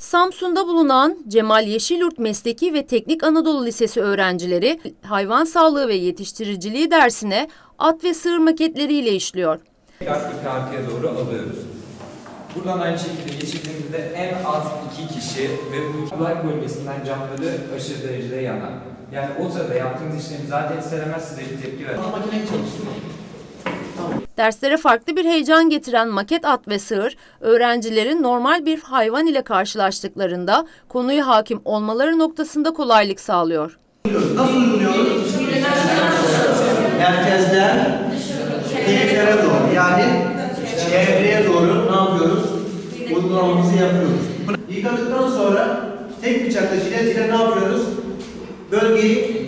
Samsun'da bulunan Cemal Yeşilyurt Mesleki ve Teknik Anadolu Lisesi öğrencileri hayvan sağlığı ve yetiştiriciliği dersine at ve sığır maketleriyle işliyor. Tekrar ipi arkaya doğru alıyoruz. Buradan aynı şekilde geçirdiğimizde en az iki kişi ve bu kulak bölgesinden camları aşırı derecede yanar. Yani o sırada yaptığınız işlemi zaten istemez size bir tepki verir. Derslere farklı bir heyecan getiren maket at ve sığır, öğrencilerin normal bir hayvan ile karşılaştıklarında konuya hakim olmaları noktasında kolaylık sağlıyor. Nasıl uyguluyoruz? Merkezden keyiflere doğru yani çevreye doğru ne yapıyoruz? Uygulamamızı yapıyoruz. Yıkadıktan sonra tek bıçakla jilet ile ne yapıyoruz? Bölgeyi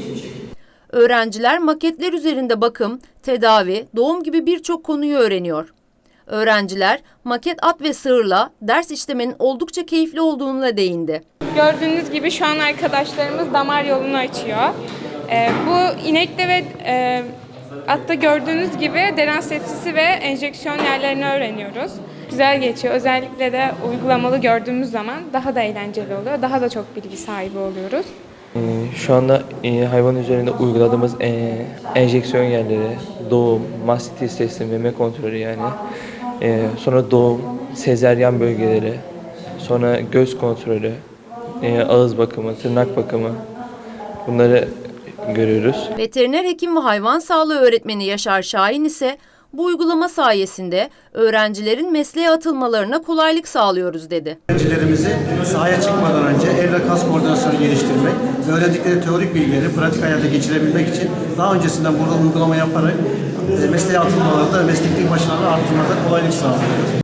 Öğrenciler maketler üzerinde bakım, tedavi, doğum gibi birçok konuyu öğreniyor. Öğrenciler maket at ve sığırla ders işlemenin oldukça keyifli olduğuna değindi. Gördüğünüz gibi şu an arkadaşlarımız damar yolunu açıyor. Ee, bu inekte ve e, atta gördüğünüz gibi deren sepsisi ve enjeksiyon yerlerini öğreniyoruz. Güzel geçiyor. Özellikle de uygulamalı gördüğümüz zaman daha da eğlenceli oluyor. Daha da çok bilgi sahibi oluyoruz. Ee, Şu anda e, hayvan üzerinde uyguladığımız e, enjeksiyon yerleri, doğum, mastitis testi, meme kontrolü yani. E, sonra doğum, sezeryan bölgeleri, sonra göz kontrolü, ağız bakımı, tırnak bakımı bunları görüyoruz. Veteriner hekim ve hayvan sağlığı öğretmeni Yaşar Şahin ise bu uygulama sayesinde öğrencilerin mesleğe atılmalarına kolaylık sağlıyoruz dedi. öğrencilerimizi sahaya çıkmadan önce el ve kas koordinasyonu geliştirmek öğrendikleri teorik bilgileri pratik hayata geçirebilmek için daha öncesinden burada uygulama yaparak e, mesleğe atılmalarda ve meslekteki başarıları arttırmada kolaylık sağlıyor.